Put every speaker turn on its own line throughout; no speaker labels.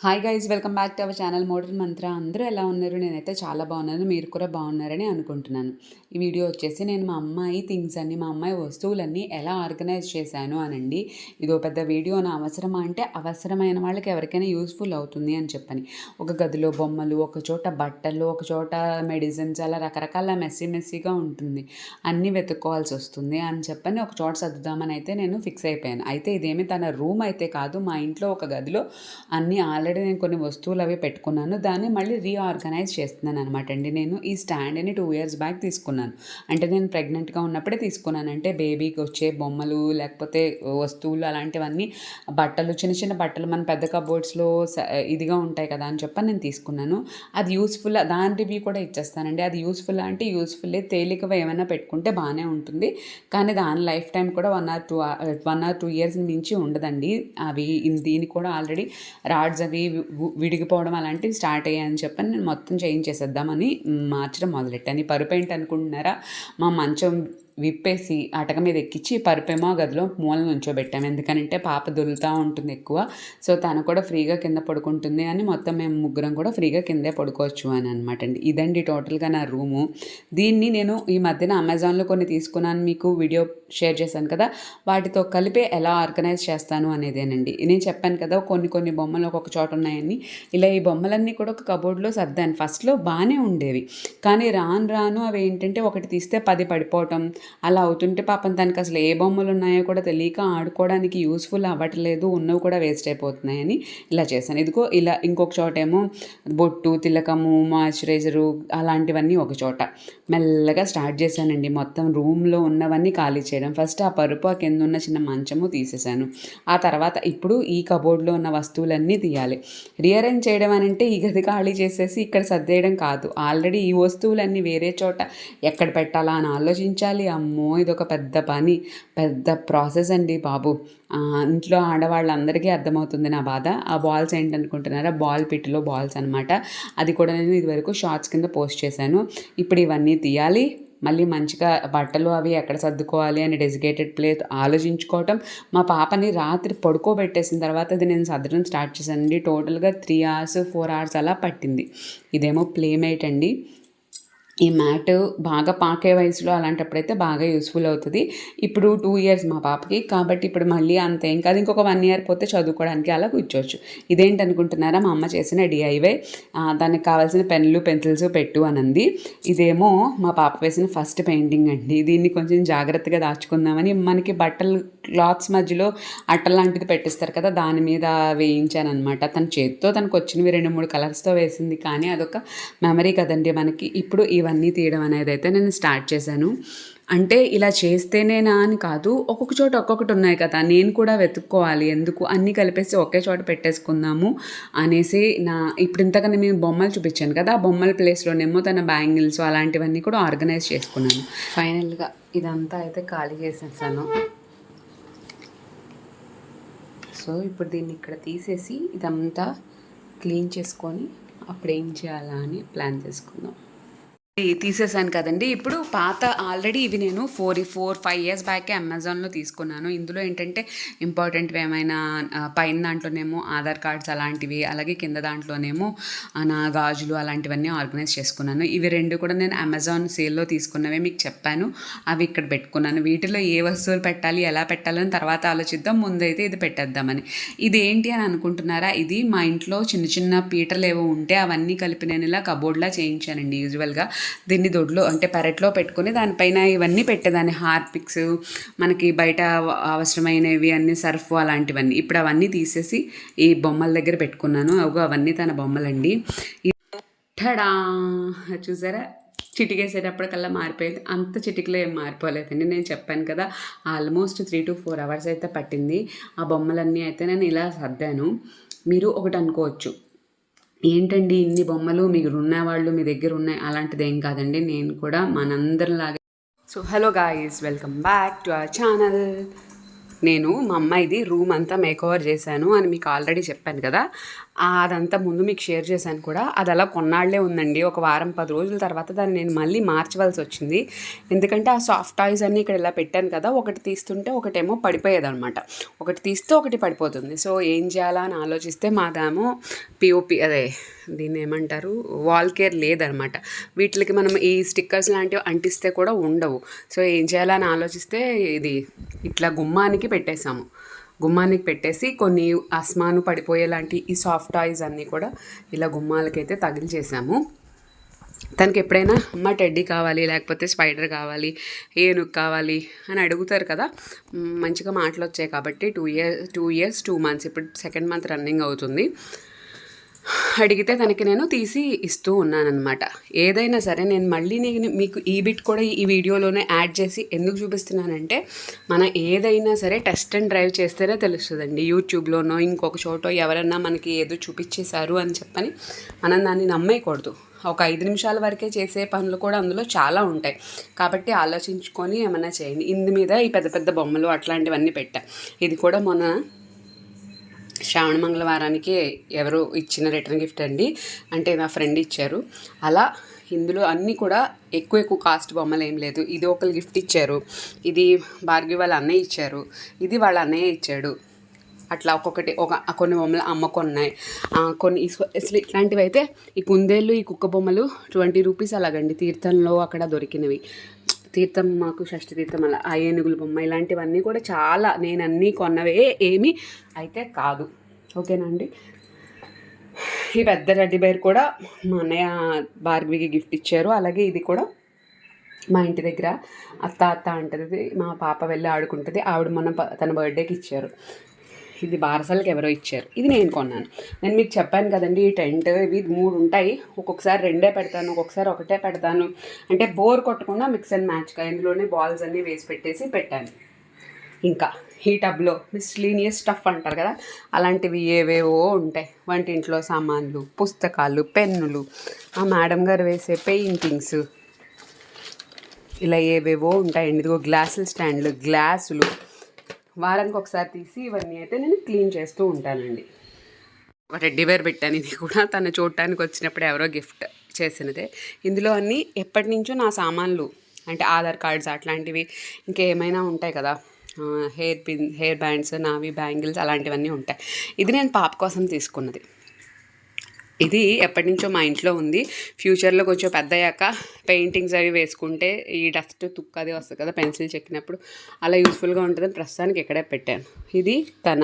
Hi guys welcome back to our channel Modern Mantra అందరూ ఎలా ఉన్నారు? నేనైతే చాలా బాగున్నాను. మీరు కూడా బాగున్నారని అనుకుంటున్నాను. ఈ వీడియో వచ్చేసి నేను మా అమ్మాయి థింగ్స్ అన్ని మా అమ్మాయి వస్తువులన్నీ ఎలా ఆర్గనైజ్ చేశాను అనండి. ఇదో పెద్ద వీడియో నా అవసరమా? అంటే అవసరమైన వాళ్ళకి ఎవరికైనా యూస్ఫుల్ అవుతుంది అని చెప్పని. ఒక గదిలో బొమ్మలు ఒక చోట బట్టలు ఒక చోట మెడిసిన్స్ అలా రకరకాల మెస్సీ మెస్సీగా ఉంటుంది. అన్నీ వెతుక్కోవాల్సి వస్తుంది అని చెప్పని ఒక చోట సర్దుదామని అయితే నేను ఫిక్స్ అయిపోయాను. అయితే ఇదేమి తన రూమ్ అయితే కాదు. మా ఇంట్లో ఒక గదిలో అన్నీ ఆల్రెడీ నేను కొన్ని వస్తువులు అవి పెట్టుకున్నాను. దాన్ని మళ్ళీ రీఆర్గనైజ్ చేస్తున్నాను అనమాట అండి. నేను ఈ స్టాండ్ని టూ ఇయర్స్ బ్యాక్ తీసుకున్నాను. అంటే నేను ప్రెగ్నెంట్గా ఉన్నప్పుడే తీసుకున్నాను అంటే బేబీకి వచ్చే బొమ్మలు లేకపోతే వస్తువులు అలాంటివన్నీ బట్టలు చిన్న చిన్న బట్టలు మన పెద్ద కబోర్డ్స్లో ఇదిగా ఉంటాయి కదా అని చెప్పి నేను తీసుకున్నాను. అది యూస్ఫుల్ దాని రివ్యూ కూడా ఇచ్చేస్తానండి. అది యూస్ఫుల్ అంటే యూస్ఫుల్ తేలికగా ఏమైనా పెట్టుకుంటే బాగానే ఉంటుంది. కానీ దాని లైఫ్ టైం కూడా one or two one or two years మించి ఉండదండి. అవి దీని కూడా ఆల్రెడీ రాడ్స్ అవి అవి విడిగిపోవడం అలాంటివి స్టార్ట్ అయ్యాయని చెప్పని నేను మొత్తం చేయించేసేద్దామని మార్చడం మొదలెట్టాను. ఈ పరుపు ఏంటి అనుకుంటున్నారా? మా మంచం విప్పేసి అటక మీద ఎక్కించి పరుపేమో గదిలో మూల నుంచోబెట్టాము ఎందుకంటే పాప దొరుకుతూ ఉంటుంది ఎక్కువ. సో తను కూడా ఫ్రీగా కింద పడుకుంటుంది అని మొత్తం మేము ముగ్గురం కూడా ఫ్రీగా కిందే పడుకోవచ్చు అని అనమాట అండి. ఇదండి టోటల్గా నా రూము. దీన్ని నేను ఈ మధ్యన అమెజాన్లో కొన్ని తీసుకున్నాను. మీకు వీడియో షేర్ చేశాను కదా. వాటితో కలిపి ఎలా ఆర్గనైజ్ చేస్తాను అనేదేనండి. నేను చెప్పాను కదా కొన్ని కొన్ని బొమ్మలు ఒక్కొక్క చోట ఉన్నాయని. ఇలా ఈ బొమ్మలన్నీ కూడా ఒక కబోర్డ్లో సర్దాను. ఫస్ట్లో బాగానే ఉండేవి. కానీ రాను రాను అవి ఏంటంటే ఒకటి తీస్తే పది పడిపోవటం అలా అవుతుంటే పాపం తనకి అసలు ఏ బొమ్మలు ఉన్నాయో కూడా తెలియక ఆడుకోవడానికి యూస్ఫుల్ అవ్వట్లేదు ఉన్నవి కూడా వేస్ట్ అయిపోతున్నాయని ఇలా చేశాను. ఇదిగో ఇలా ఇంకొక చోట ఏమో బొట్టు తిలకము మాయిశ్చరైజరు అలాంటివన్నీ ఒక చోట. మెల్లగా స్టార్ట్ చేశానండి. మొత్తం రూమ్లో ఉన్నవన్నీ ఖాళీ చేయడం. ఫస్ట్ ఆ పరుపు ఆ కింద ఉన్న చిన్న మంచము తీసేశాను. ఆ తర్వాత ఇప్పుడు ఈ కబోర్డ్లో ఉన్న వస్తువులన్నీ తీయాలి. రీఅరేంజ్ చేయడం అని అంటే ఈ గది ఖాళీ చేసేసి ఇక్కడ సర్దేయడం కాదు. ఆల్రెడీ ఈ వస్తువులన్నీ వేరే చోట ఎక్కడ పెట్టాలా అని ఆలోచించాలి. అమ్మో ఇదొక పెద్ద పని పెద్ద ప్రాసెస్ అండి బాబు. ఇంట్లో ఆడవాళ్ళందరికీ అర్థమవుతుంది నా బాధ. ఆ బాల్స్ ఏంటనుకుంటున్నారా? బాల్ పిట్లో బాల్స్ అనమాట అది కూడా నేను ఇదివరకు షార్ట్స్ కింద పోస్ట్ చేశాను. ఇప్పుడు ఇవన్నీ తీయాలి. మళ్ళీ మంచిగా బట్టలు అవి ఎక్కడ సర్దుకోవాలి అని డెసిగేటెడ్ ప్లేస్ ఆలోచించుకోవటం. మా పాపని రాత్రి పడుకోబెట్టేసిన తర్వాత అది నేను సర్దడం స్టార్ట్ చేశానండి. టోటల్గా త్రీ అవర్స్ ఫోర్ అవర్స్ అలా పట్టింది. ఇదేమో ప్లేమేట్ అండి. ఈ మ్యాట్ బాగా పాకే వయసులో అలాంటప్పుడైతే బాగా యూస్ఫుల్ అవుతుంది. ఇప్పుడు టూ ఇయర్స్ మా పాపకి. కాబట్టి ఇప్పుడు మళ్ళీ అంత ఏం కాదు. ఇంకొక వన్ ఇయర్ పోతే చదువుకోవడానికి అలా కూర్చోవచ్చు. ఇదేంటి అనుకుంటున్నారా మా అమ్మ చేసిన డిఐవై దానికి కావాల్సిన పెన్నులు పెన్సిల్స్ పెట్టు అనంది. ఇదేమో మా పాప వేసిన ఫస్ట్ పెయింటింగ్ అండి. దీన్ని కొంచెం జాగ్రత్తగా దాచుకుందామని మనకి బట్టలు క్లాత్స్ మధ్యలో అట్ట లాంటిది పెట్టిస్తారు కదా దాని మీద వేయించాను అనమాట తన చేతితో తనకు వచ్చినవి రెండు మూడు కలర్స్తో వేసింది. కానీ అదొక మెమరీ కదండి మనకి. ఇప్పుడు ఇవన్నీ తీయడం అనేది అయితే నేను స్టార్ట్ చేశాను. అంటే ఇలా చేస్తేనేనా అని కాదు ఒక్కొక్క చోట ఒక్కొక్కటి ఉన్నాయి కదా నేను కూడా వెతుక్కోవాలి ఎందుకు? అన్నీ కలిపేసి ఒకే చోట పెట్టేసుకుందాము అనేసి నా ఇప్పుడు ఇంతకన్నా మేము బొమ్మలు చూపించాను కదా ఆ బొమ్మల ప్లేస్లోనేమో తన బ్యాంగిల్స్ అలాంటివన్నీ కూడా ఆర్గనైజ్ చేసుకున్నాను. ఫైనల్గా ఇదంతా అయితే ఖాళీ చేసేసాను. సో ఇప్పుడు దీన్ని ఇక్కడ తీసేసి ఇదంతా క్లీన్ చేసుకొని అప్పుడు ఏం చేయాలా అని ప్లాన్ చేసుకుందాం. తీసేసాను కదండి. ఇప్పుడు పాత ఆల్రెడీ ఇవి నేను ఫోర్ ఫోర్ ఫైవ్ ఇయర్స్ బ్యాకే అమెజాన్లో తీసుకున్నాను. ఇందులో ఏంటంటే ఇంపార్టెంట్వి ఏమైనా పైన దాంట్లోనేమో ఆధార్ కార్డ్స్ అలాంటివి అలాగే కింద దాంట్లోనేమో నా గాజులు అలాంటివన్నీ ఆర్గనైజ్ చేసుకున్నాను. ఇవి రెండు కూడా నేను అమెజాన్ సేల్లో తీసుకున్నవే మీకు చెప్పాను. అవి ఇక్కడ పెట్టుకున్నాను. వీటిలో ఏ వస్తువులు పెట్టాలి ఎలా పెట్టాలని తర్వాత ఆలోచిద్దాం. ముందైతే ఇది పెట్టేద్దామని. ఇది ఏంటి అని అనుకుంటున్నారా? ఇది మా ఇంట్లో చిన్న చిన్న పీటలు ఏవో ఉంటే అవన్నీ కలిపి నేను ఇలా కబోర్డ్లా చేయించానండి యూజువల్గా. దీన్ని దొడ్లో అంటే పెరట్లో పెట్టుకుని దానిపైన ఇవన్నీ పెట్టేదాన్ని. హార్పిక్స్ మనకి బయట అవసరమైనవి అన్ని సర్ఫ్ అలాంటివన్నీ. ఇప్పుడు అవన్నీ తీసేసి ఈ బొమ్మల దగ్గర పెట్టుకున్నాను. అవి అవన్నీ తన బొమ్మలండి. టడా! చూసారా? చిటికేసేటప్పటికల్లా మారిపోయింది. అంత చిటికలో ఏం మారిపోలేదండి. నేను చెప్పాను కదా almost three to four hours అయితే పట్టింది. ఆ బొమ్మలన్నీ అయితే నేను ఇలా సర్దాను. మీరు ఒకటి అనుకోవచ్చు. ఏంటండి ఇన్ని బొమ్మలు? మీకు ఉన్నవాళ్ళు మీ దగ్గర ఉన్నాయి అలాంటిది ఏం కాదండి. నేను కూడా మనందరిలాగే. So hello guys welcome back to our channel నేను మా అమ్మాయిది రూమ్ అంతా మేకోవర్ చేశాను అని మీకు ఆల్రెడీ చెప్పాను కదా. అదంతా ముందు మీకు షేర్ చేశాను కూడా. అది అలా కొన్నాళ్ళే ఉందండి. ఒక వారం పది రోజుల తర్వాత దాన్ని నేను మళ్ళీ మార్చవలసి వచ్చింది. ఎందుకంటే ఆ సాఫ్ట్ టాయ్స్ అన్నీ ఇక్కడ ఇలా పెట్టాను కదా ఒకటి తీస్తుంటే ఒకటేమో పడిపోయేదనమాట ఒకటి తీస్తే ఒకటి పడిపోతుంది. సో ఏం చేయాలా అని ఆలోచిస్తే మాదేమో పిఓపి అదే దీన్ని ఏమంటారు? వాల్ కేర్ లేదనమాట వీటికి మనం ఈ స్టిక్కర్స్ లాంటివి అంటిస్తే కూడా ఉండవు. సో ఏం చేయాలని ఆలోచిస్తే ఇది ఇట్లా గుమ్మానికి పెట్టేశాము. గుమ్మానికి పెట్టేసి కొన్ని అస్మాను పడిపోయేలాంటి ఈ సాఫ్ట్ టాయ్స్ అన్నీ కూడా ఇలా గుమ్మాలకైతే తగిలిచేసాము. తనకి ఎప్పుడైనా అమ్మ టెడ్డీ కావాలి లేకపోతే స్పైడర్ కావాలి ఏనుగు కావాలి అని అడుగుతారు కదా మంచిగా మాటలు వచ్చాయి కాబట్టి two year two years two months ఇప్పుడు సెకండ్ మంత్ రన్నింగ్ అవుతుంది. అడిగితే తనకి నేను తీసి ఇస్తూ ఉన్నానన్నమాట. ఏదైనా సరే నేను మళ్ళీ నేను మీకు ఈ బిట్ కూడా ఈ వీడియోలోనే యాడ్ చేసి ఎందుకు చూపిస్తున్నానంటే మనం ఏదైనా సరే టెస్ట్ అండ్ డ్రైవ్ చేస్తేనే తెలుస్తుందండి. యూట్యూబ్లోనో ఇంకొక చోటో ఎవరన్నా మనకి ఏదో చూపించేశారు అని చెప్పని మనం దాన్ని నమ్మేయకూడదు. ఒక ఐదు నిమిషాల వరకే చేసే పనులు కూడా అందులో చాలా ఉంటాయి. కాబట్టి ఆలోచించుకొని ఏమైనా చేయండి. ఇందు మీద ఈ పెద్ద పెద్ద బొమ్మలు అట్లాంటివన్నీ పెట్టా. ఇది కూడా మొన్న శ్రావణ మంగళవారానికి ఎవరో ఇచ్చిన రిటర్న్ గిఫ్ట్ అండి. అంటే నా ఫ్రెండ్ ఇచ్చారు. అలా ఇందులో అన్నీ కూడా ఎక్కువ ఎక్కువ కాస్ట్ బొమ్మలు ఏం లేదు. ఇది ఒకరు గిఫ్ట్ ఇచ్చారు. ఇది భార్గవి వాళ్ళ అన్నయ్య ఇచ్చారు. ఇది వాళ్ళ అన్నయ్య ఇచ్చాడు. అట్లా ఒక్కొక్కటి ఒక కొన్ని బొమ్మలు అమ్మకున్నాయి కొన్ని అసలు ఇట్లాంటివి అయితే ఈ కుందేళ్ళు ఈ కుక్క బొమ్మలు ట్వంటీ రూపీస్ అలాగండి. తీర్థంలో అక్కడ దొరికినవి. తీర్థం మాకు షష్ఠి తీర్థం అలా ఆ ఏనుగుల బొమ్మ ఇలాంటివన్నీ కూడా చాలా నేను అన్నీ కొన్నవే ఏమీ అయితే కాదు. ఓకేనండి ఈ పెద్ద రెడ్డి బేర్ కూడా మా అన్నయ్య భార్గవికి గిఫ్ట్ ఇచ్చారు. అలాగే ఇది కూడా మా ఇంటి దగ్గర అత్త అత్త అంటది మా పాప వెళ్ళి ఆడుకుంటుంది. ఆవిడ మొన్న తన బర్త్డేకి ఇచ్చారు. ఇది బారసాలకి ఎవరో ఇచ్చారు. ఇది నేను కొన్నాను. నేను మీకు చెప్పాను కదండి ఈ టెంట్ ఇవి మూడు ఉంటాయి. ఒక్కొక్కసారి రెండే పెడతాను ఒక్కొక్కసారి ఒకటే పెడతాను. అంటే బోర్ కొట్టకుండా మిక్స్ అండ్ మ్యాచ్గా ఇందులోనే బాల్స్ అన్నీ వేసి పెట్టేసి పెట్టాను. ఇంకా ఈ టబ్లో మిస్లీనియస్ స్టఫ్ అంటారు కదా అలాంటివి ఏవేవో ఉంటాయి. వంటింట్లో సామాన్లు పుస్తకాలు పెన్నులు ఆ మేడం గారు వేసే పెయింటింగ్స్. ఇలా ఏవేవో ఉంటాయండి. ఇదిగో గ్లాసుల స్టాండ్లు గ్లాసులు వారానికి ఒకసారి తీసి ఇవన్నీ అయితే నేను క్లీన్ చేస్తూ ఉంటానండి. ఒక రెడ్డి బేర్ పెట్టాను ఇది కూడా తను చూడటానికి వచ్చినప్పుడు ఎవరో గిఫ్ట్ చేసినదే. ఇందులో అన్నీ ఎప్పటి నుంచో నా సామాన్లు అంటే ఆధార్ కార్డ్స్ అట్లాంటివి ఇంకేమైనా ఉంటాయి కదా హెయిర్ పిన్ హెయిర్ బ్యాండ్స్ నావి బ్యాంగిల్స్ అలాంటివన్నీ ఉంటాయి. ఇది నేను పాప కోసం తీసుకున్నది. ఇది ఎప్పటి నుంచో మా ఇంట్లో ఉంది. ఫ్యూచర్లో కొంచెం పెద్ద అయ్యాక పెయింటింగ్స్ అవి వేసుకుంటే ఈ డస్ట్ తుక్క అది వస్తుంది కదా పెన్సిల్ చెక్కినప్పుడు. అలా యూస్ఫుల్గా ఉంటుందని ప్రస్తుతానికి ఇక్కడే పెట్టాను. ఇది తన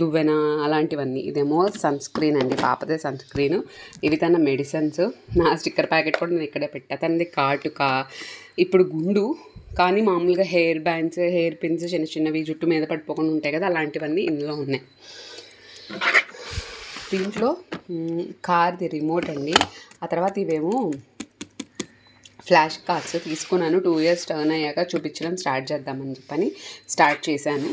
దువ్వెన అలాంటివన్నీ. ఇదేమో సన్ స్క్రీన్ అండి పాపదే సన్ స్క్రీన్. ఇవి తన మెడిసిన్స్. నా స్టిక్కర్ ప్యాకెట్ కూడా నేను ఇక్కడే పెట్టా. తనది కాటుక ఇప్పుడు గుండు. కానీ మామూలుగా హెయిర్ బ్యాండ్స్ హెయిర్ పిన్స్ చిన్న చిన్నవి జుట్టు మీద పడిపోకుండా ఉంటాయి కదా అలాంటివన్నీ ఇందులో ఉన్నాయి. దీంట్లో కార్ది రిమోట్ అండి. ఆ తర్వాత ఇవేమో ఫ్లాష్ కార్డ్స్ తీసుకున్నాను. టూ ఇయర్స్ టర్న్ అయ్యాక చూపించడం స్టార్ట్ చేద్దామని చెప్పని స్టార్ట్ చేశాను.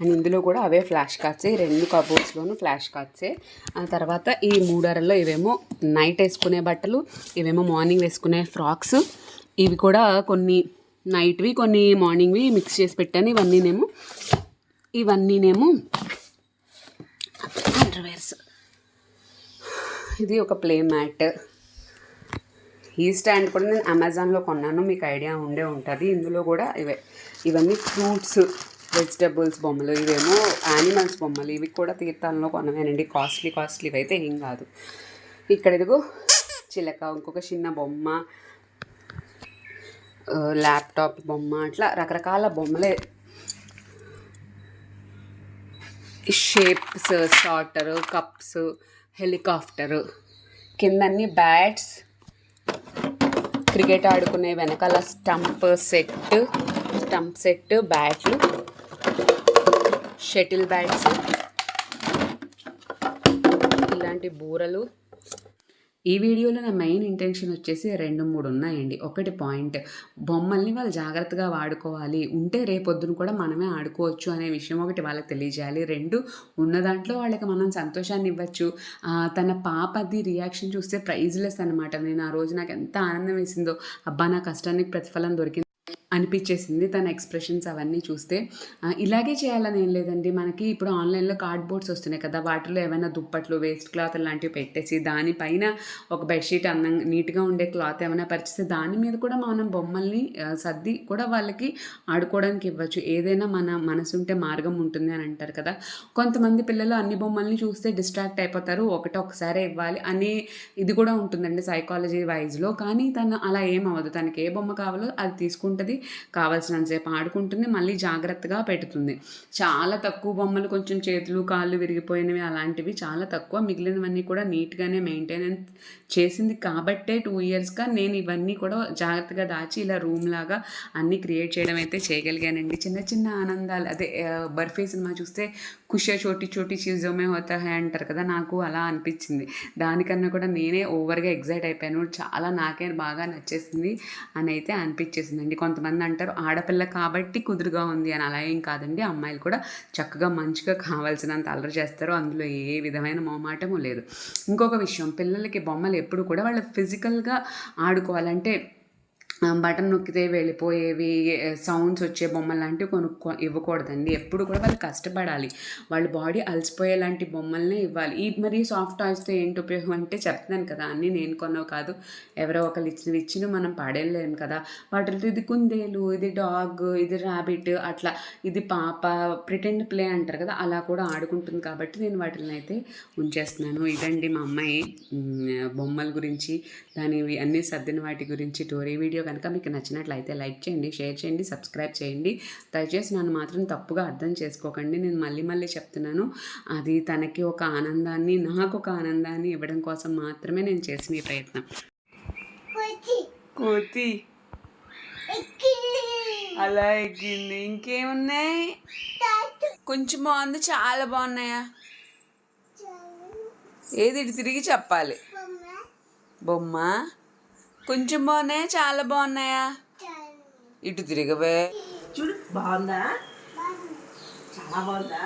అండ్ ఇందులో కూడా అవే ఫ్లాష్ కార్డ్సే రెండు కబోర్డ్స్లోనూ ఫ్లాష్ కార్డ్సే ఆ తర్వాత ఈ మూడరల్లో ఇవేమో నైట్ వేసుకునే బట్టలు ఇవేమో మార్నింగ్ వేసుకునే ఫ్రాక్స్ ఇవి కూడా కొన్ని నైట్వి కొన్ని మార్నింగ్వి మిక్స్ చేసి పెట్టాను. ఇవన్నీనేమో ఇవన్నీనేమో అండర్వేర్స్ ఇది ఒక ప్లే మ్యాట్. ఈ స్టాండ్ కూడా నేను అమెజాన్లో కొన్నాను. మీకు ఐడియా ఉండే ఉంటుంది. ఇందులో కూడా ఇవే. ఇవన్నీ ఫ్రూట్స్ వెజిటబుల్స్ బొమ్మలు ఇవేమో యానిమల్స్ బొమ్మలు. ఇవి కూడా తీర్థాలలో కొనవేనండి కాస్ట్లీ కాస్ట్లీ అయితే ఏం కాదు. ఇక్కడ ఇదిగో చిలక ఇంకొక చిన్న బొమ్మ ల్యాప్టాప్ బొమ్మ అట్లా రకరకాల బొమ్మలే షేప్స్ సాటర్ కప్స్ హెలికాప్టరు కిందన్ని బ్యాట్స్ క్రికెట్ ఆడుకునే వెనకాల స్టంప్ సెట్ స్టంప్ సెట్ బ్యాట్లు షటిల్ బ్యాట్స్ ఇలాంటి బూరలు. ఈ వీడియోలో నా మెయిన్ ఇంటెన్షన్ వచ్చేసి రెండు మూడు ఉన్నాయండి. ఒకటి పాయింట్ బొమ్మల్ని వాళ్ళు జాగ్రత్తగా వాడుకోవాలి. ఉంటే రేపొద్దున కూడా మనమే ఆడుకోవచ్చు అనే విషయం ఒకటి వాళ్ళకి తెలియజేయాలి. రెండు ఉన్న దాంట్లో వాళ్ళకి మనం సంతోషాన్ని ఇవ్వచ్చు. తన పాపది రియాక్షన్ చూస్తే ప్రైజ్లెస్ అనమాట నేను ఆ రోజు నాకు ఎంత ఆనందం వేసిందో. అబ్బా నా కష్టానికి ప్రతిఫలం దొరికింది. అనిపించేసింది తన ఎక్స్ప్రెషన్స్ అవన్నీ చూస్తే. ఇలాగే చేయాలని ఏం లేదండి. మనకి ఇప్పుడు ఆన్లైన్లో కార్డ్ బోర్డ్స్ వస్తున్నాయి కదా వాటిలో ఏమైనా దుప్పట్లు వేస్ట్ క్లాత్ లాంటివి పెట్టేసి దానిపైన ఒక బెడ్షీట్ అందంగా నీట్గా ఉండే క్లాత్ ఏమైనా పరిచిస్తే దాని మీద కూడా మనం బొమ్మల్ని సర్ది కూడా వాళ్ళకి ఆడుకోవడానికి ఇవ్వచ్చు. ఏదైనా మన మనసు ఉంటే మార్గం ఉంటుంది అని అంటారు కదా. కొంతమంది పిల్లలు అన్ని బొమ్మల్ని చూస్తే డిస్ట్రాక్ట్ అయిపోతారు. ఒకటి ఒకసారి ఇవ్వాలి అనే ఇది కూడా ఉంటుందండి సైకాలజీ వైజ్లో కానీ తను అలా ఏం అవ్వదు. తనకి ఏ బొమ్మ కావాలో అది తీసుకుంటుంది. కావాల్సినంతసేపు ఆడుకుంటుంది మళ్ళీ జాగ్రత్తగా పెడుతుంది. చాలా తక్కువ బొమ్మలు కొంచెం చేతులు కాళ్ళు విరిగిపోయినవి అలాంటివి చాలా తక్కువ. మిగిలినవన్నీ కూడా నీట్గానే మెయింటెనెన్స్ చేసింది కాబట్టే టూ ఇయర్స్గా నేను ఇవన్నీ కూడా జాగ్రత్తగా దాచి ఇలా రూమ్ లాగా అన్నీ క్రియేట్ చేయడం అయితే చేయగలిగానండి. చిన్న చిన్న ఆనందాలు అదే బర్ఫీ సినిమా చూస్తే ఖుషే చోటి చోటి చీజోమే హోతా హై అంటారు కదా నాకు అలా అనిపించింది. దానికన్నా కూడా నేనే ఓవర్గా ఎగ్జైట్ అయిపోయాను. చాలా నాకే బాగా నచ్చేసింది అని అయితే అనిపించేసిందండి. కొంతమంది అంటారు ఆడపిల్ల కాబట్టి కుదురుగా ఉంది అని. అలా ఏం కాదండి. అమ్మాయిలు కూడా చక్కగా మంచిగా కావాల్సినంత అల్లరి చేస్తారు. అందులో ఏ విధమైన మొహమాటము లేదు. ఇంకొక విషయం పిల్లలకి బొమ్మలు ఎప్పుడు కూడా వాళ్ళు ఫిజికల్గా ఆడుకోవాలంటే బటన్ నొక్కితే వెళ్ళిపోయేవి సౌండ్స్ వచ్చే బొమ్మలు లాంటివి కొనుక్కో ఇవ్వకూడదండి. ఎప్పుడు కూడా వాళ్ళు కష్టపడాలి. వాళ్ళ బాడీ అలసిపోయేలాంటి బొమ్మల్నే ఇవ్వాలి. ఈ మరి సాఫ్ట్ టాయ్స్తో ఏంటి ఉపయోగం అంటే చెప్తున్నాను కదా అన్నీ నేను కొన్నావు కాదు ఎవరో ఒకరు ఇచ్చినవి ఇచ్చిన మనం పడేయలేము కదా. వాటితో ఇది కుందేలు ఇది డాగ్ ఇది ర్యాబిట్ అట్లా ఇది పాప ప్రిటెండ్ ప్లే అంటారు కదా అలా కూడా ఆడుకుంటుంది కాబట్టి నేను వాటిని అయితే ఉంచేస్తున్నాను. ఇదండి మా అమ్మాయి బొమ్మల గురించి దాని అన్ని సర్దిన వాటి గురించి టోరీ వీడియో కనుక మీకు నచ్చినట్లయితే లైక్ చేయండి షేర్ చేయండి సబ్స్క్రైబ్ చేయండి. దయచేసి నన్ను మాత్రం తప్పుగా అర్థం చేసుకోకండి. నేను మళ్ళీ మళ్ళీ చెప్తున్నాను అది తనకి ఒక ఆనందాన్ని నాకు ఒక ఆనందాన్ని ఇవ్వడం కోసం మాత్రమే నేను చేసిన ఈ ప్రయత్నం. కోతి. అలా ఎక్కింది. ఇంకేమున్నాయి? కొంచెం బాగుంది. చాలా బాగున్నాయా? ఏది తిరిగి చెప్పాలి. బొమ్మ? కొంచెం బాగున్నాయా? చాలా బాగున్నాయా? ఇటు తిరగవే.
చూడు బాగుందా. చాలా బాగుందా?